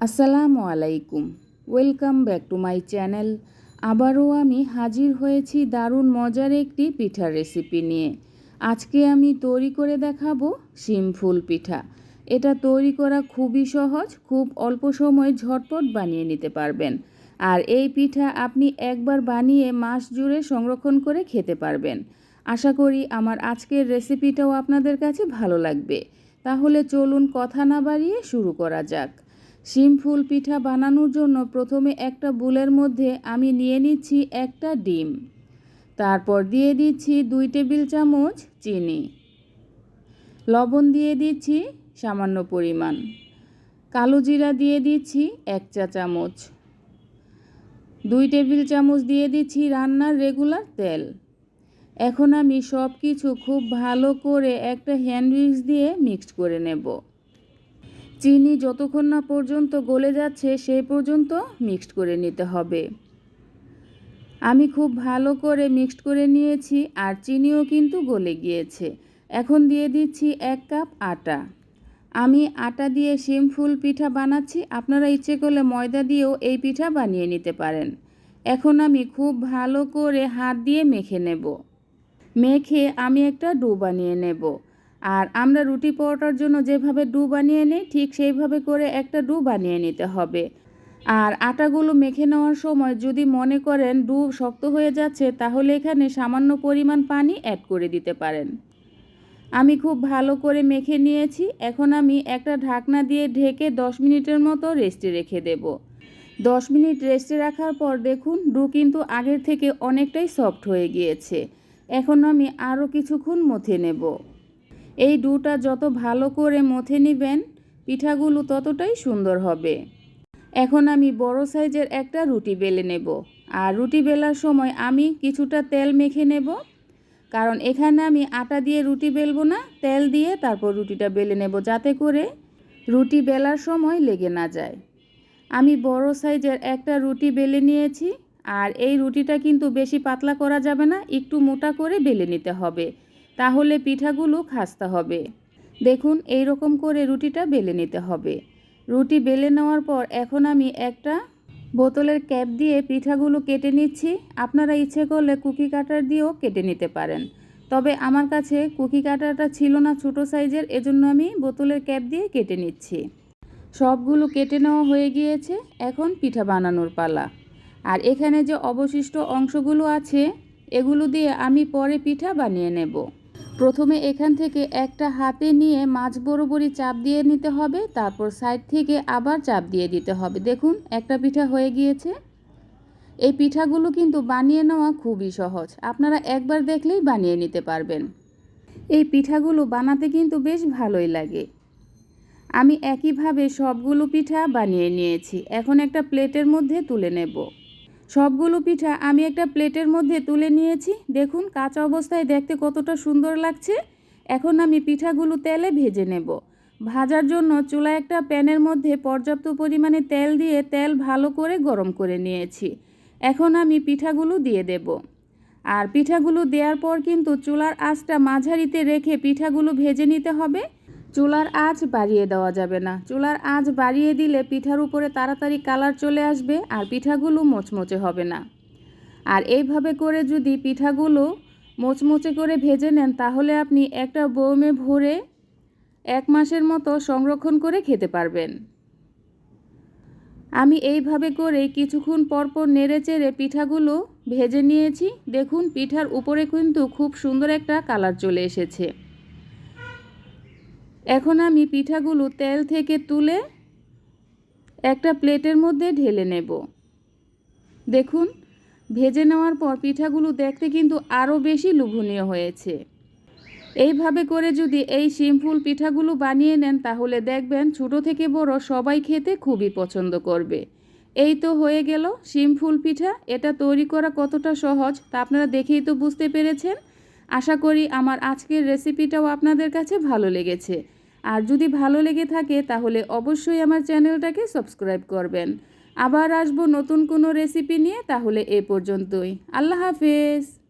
আসসালামু আলাইকুম। Welcome back to my channel. আবারও আমি হাজির হয়েছি দারুণ মজার একটি পিঠার রেসিপি নিয়ে। আজকে আমি তৈরি করে দেখাবো শিমফুল পিঠা। এটা তৈরি করা খুবই সহজ, খুব অল্প সময়ে ঝটপট বানিয়ে নিতে পারবেন। আর এই পিঠা আপনি একবার বানিয়ে মাস জুড়ে সংরক্ষণ করে খেতে পারবেন। আশা করি আমার আজকের রেসিপিটাও আপনাদের কাছে ভালো লাগবে। তাহলে চলুন কথা না বাড়িয়ে শুরু করা যাক। শিম ফুল পিঠা বানানোর জন্য প্রথমে একটা বুলের মধ্যে আমি নিয়ে নিচ্ছি একটা ডিম। তারপর দিয়ে দিচ্ছি দুই টেবিল চামচ চিনি। লবণ দিয়ে দিচ্ছি সামান্য পরিমাণ। কালো জিরা দিয়ে দিচ্ছি এক চা চামচ। দুই টেবিল চামচ দিয়ে দিচ্ছি রান্নার রেগুলার তেল। এখন আমি সব কিছু খুব ভালো করে একটা হ্যান্ড দিয়ে মিক্সড করে নেব। চিনি যতক্ষণ না পর্যন্ত গলে যাচ্ছে সেই পর্যন্ত মিক্সড করে নিতে হবে। আমি খুব ভালো করে মিক্সড করে নিয়েছি আর চিনিও কিন্তু গলে গিয়েছে। এখন দিয়ে দিচ্ছি এক কাপ আটা। আমি আটা দিয়ে শিমফুল পিঠা বানাচ্ছি। আপনারা ইচ্ছে করলে ময়দা দিয়েও এই পিঠা বানিয়ে নিতে পারেন। এখন আমি খুব ভালো করে হাত দিয়ে মেখে নেব। মেখে আমি একটা ডো বানিয়ে নেব। আর আমরা রুটি পরোটার জন্য যেভাবে ডু বানিয়ে নিই, ঠিক সেইভাবে করে একটা ডু বানিয়ে নিতে হবে। আর আটাগুলো মেখে নেওয়ার সময় যদি মনে করেন ডু শক্ত হয়ে যাচ্ছে, তাহলে এখানে সামান্য পরিমাণ পানি অ্যাড করে দিতে পারেন। আমি খুব ভালো করে মেখে নিয়েছি, এখন আমি একটা ঢাকনা দিয়ে ঢেকে দশ মিনিটের মতো রেস্টে রেখে দেব। দশ মিনিট রেস্টে রাখার পর দেখুন, ডু কিন্তু আগের থেকে অনেকটাই সফট হয়ে গিয়েছে। এখন আমি আরও কিছুক্ষণ মথে নেব। এই ডুটা যত ভালো করে মথে নেবেন, পিঠাগুলো ততটাই সুন্দর হবে। এখন আমি বড় সাইজের একটা রুটি বেলে নেব। আর রুটি বেলার সময় আমি কিছুটা তেল মেখে নেব। কারণ এখানে আমি আটা দিয়ে রুটি বেলবো না, তেল দিয়ে তারপর রুটিটা বেলে নেব যাতে করে রুটি বেলার সময় লেগে না যায়। আমি বড় সাইজের একটা রুটি বেলে নিয়েছি। আর এই রুটিটা কিন্তু বেশি পাতলা করা যাবে না, একটু মোটা করে বেলে নিতে হবে। তাহলে পিঠাগুলো খাস্তা হবে। দেখুন এই রকম করে রুটিটা বেলে নিতে হবে। রুটি বেলে নেওয়ার পর এখন আমি একটা বোতলের ক্যাপ দিয়ে পিঠাগুলো কেটে নিচ্ছি। আপনারা ইচ্ছে করলে কুকি কাটার দিয়েও কেটে নিতে পারেন। তবে আমার কাছে কুকি কাটারটা ছিল না ছোটো সাইজের, এজন্য আমি বোতলের ক্যাপ দিয়ে কেটে নিচ্ছি। সবগুলো কেটে নেওয়া হয়ে গিয়েছে, এখন পিঠা বানানোর পালা। আর এখানে যে অবশিষ্ট অংশগুলো আছে, এগুলো দিয়ে আমি পরে পিঠা বানিয়ে নেব। প্রথমে এখান থেকে একটা হাতে নিয়ে মাছ বরাবরই চাপ দিয়ে নিতে হবে, তারপর সাইড থেকে আবার চাপ দিয়ে দিতে হবে। দেখুন, একটা পিঠা হয়ে গিয়েছে। এই পিঠাগুলো কিন্তু বানিয়ে নেওয়া খুবই সহজ। আপনারা একবার দেখলেই বানিয়ে নিতে পারবেন। এই পিঠাগুলো বানাতে কিন্তু বেশ ভালোই লাগে। আমি একইভাবে সবগুলো পিঠা বানিয়ে নিয়েছি। এখন একটা প্লেটের মধ্যে তুলে নেব। সবগুলো পিঠা আমি একটা প্লেটের মধ্যে তুলে নিয়েছি। দেখুন, কাঁচা অবস্থায় দেখতে কতটা সুন্দর লাগছে। এখন আমি পিঠাগুলো তেলে ভেজে নেব। ভাজার জন্য চুলা একটা প্যানের মধ্যে পর্যাপ্ত পরিমাণে তেল দিয়ে তেল ভালো করে গরম করে নিয়েছি। এখন আমি পিঠাগুলো দিয়ে দেব। আর পিঠাগুলো দেওয়ার পর কিন্তু চুলার আঁচটা মাঝারিতে রেখে পিঠাগুলো ভেজে নিতে হবে। চুলার আঁচ বাড়িয়ে দেওয়া যাবে না। চুলার আঁচ বাড়িয়ে দিলে পিঠার উপরে তাড়াতাড়ি কালার চলে আসবে আর পিঠাগুলো মোচমোচে হবে না। আর এইভাবে করে যদি পিঠাগুলো মোচমোচে করে ভেজে নেন, তাহলে আপনি একটা বৌমে ভরে এক মাসের মতো সংরক্ষণ করে খেতে পারবেন। আমি এইভাবে করে কিছুক্ষণ পরপর নেড়ে চেড়ে পিঠাগুলো ভেজে নিয়েছি। দেখুন, পিঠার উপরে কিন্তু খুব সুন্দর একটা কালার চলে এসেছে। এখন আমি পিঠাগুলো তেল থেকে তুলে একটা প্লেটের মধ্যে ঢেলে নেব। দেখুন, ভেজে নেওয়ার পর পিঠাগুলো দেখতে কিন্তু আরও বেশি লোভনীয় হয়েছে। এইভাবে করে যদি এই সিম্পল পিঠাগুলো বানিয়ে নেন, তাহলে দেখবেন ছোট থেকে বড় সবাই খেতে খুবই পছন্দ করবে। এই তো হয়ে গেল সিম্পল পিঠা। এটা তৈরি করা কতটা সহজ তা আপনারা দেখেই তো বুঝতে পেরেছেন। আশা করি আমার আজকের রেসিপিটাও আপনাদের কাছে ভালো লেগেছে। আর যদি ভালো লেগে থাকে, তাহলে অবশ্যই আমার চ্যানেলটাকে সাবস্ক্রাইব করবেন। আবার আসব নতুন কোনো রেসিপি নিয়ে, তাহলে এ পর্যন্তই। আল্লাহ হাফেজ!